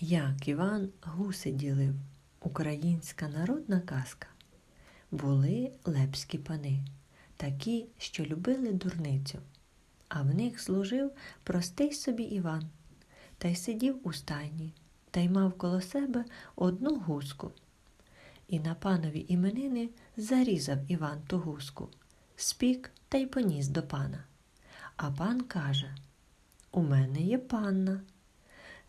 Як Іван гуси ділив. Українська народна казка. Були лепські пани, такі, що любили дурницю, а в них служив простий собі Іван, та й сидів у стайні, та й мав коло себе одну гуску. І на панові іменини зарізав Іван ту гуску, спік та й поніс до пана. А пан каже: У мене є панна,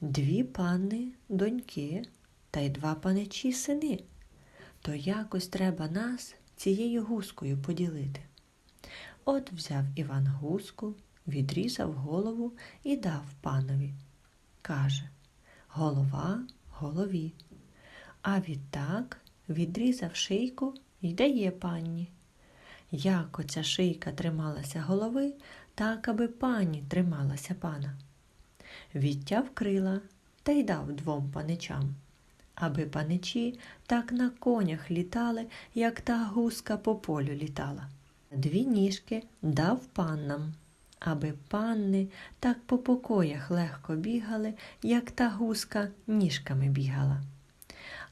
дві панни доньки та й два паничі сини. То якось треба нас цією гускою поділити. От взяв Іван гуску, відрізав голову і дав панові. Каже голова голові. А відтак відрізав шийку й дає панні. Як оця шийка трималася голови, так аби пані трималася пана. Відтяв крила та й дав двом паничам, аби паничі так на конях літали, як та гуска по полю літала. Дві ніжки дав паннам, аби панни так по покоях легко бігали, як та гуска ніжками бігала.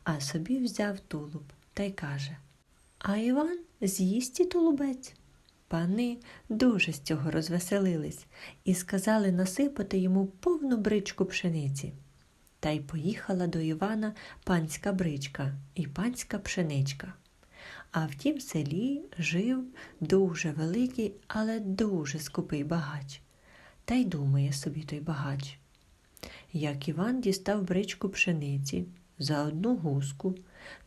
А собі взяв тулуб та й каже А Іван з'їсть і тулубець. Пани дуже з цього розвеселились і сказали насипати йому повну бричку пшениці. Та й поїхала до Івана панська бричка і панська пшеничка. А в тім селі жив дуже великий, але дуже скупий багач. Та й думає собі той багач. Як Іван дістав бричку пшениці за одну гуску,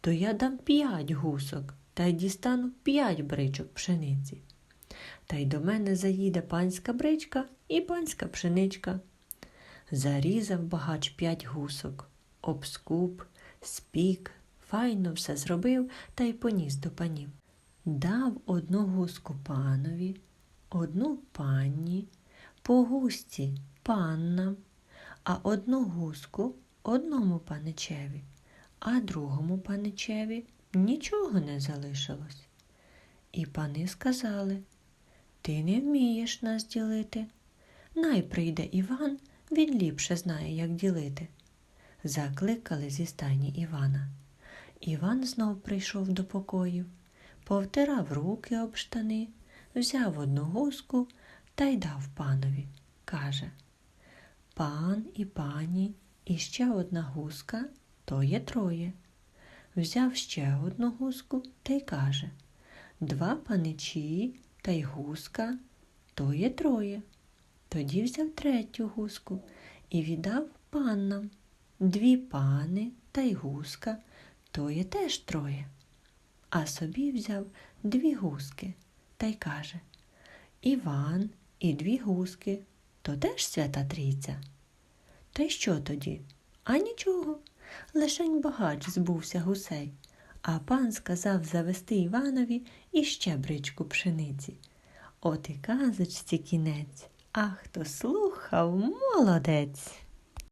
то я дам п'ять гусок та й дістану п'ять бричок пшениці. Та й до мене заїде панська бричка і панська пшеничка. Зарізав багач п'ять гусок, обскуп, спік, файно все зробив та й поніс до панів. Дав одну гуску панові, одну панні, по гусці паннам, а одну гуску одному паничеві, а другому паничеві нічого не залишилось. І пани сказали Ти не вмієш нас ділити. Най прийде Іван, він ліпше знає, як ділити. Закликали зі стайні Івана. Іван знов прийшов до покоїв, повтирав руки об штани, взяв одну гуску та й дав панові. Каже Пан і пані, і ще одна гуска то є троє. Взяв ще одну гуску та й каже Два паничі та й гуска то є троє. Тоді взяв третю гуску і віддав паннам. Дві пани та й гуска то є теж троє. А собі взяв дві гуски та й каже Іван і дві гуски то теж свята трійця. Та й що тоді? А нічого. Лишень багач збувся гусей, а пан сказав завести Іванові іще бричку пшениці. От і казочці кінець. А хто слухав, молодець.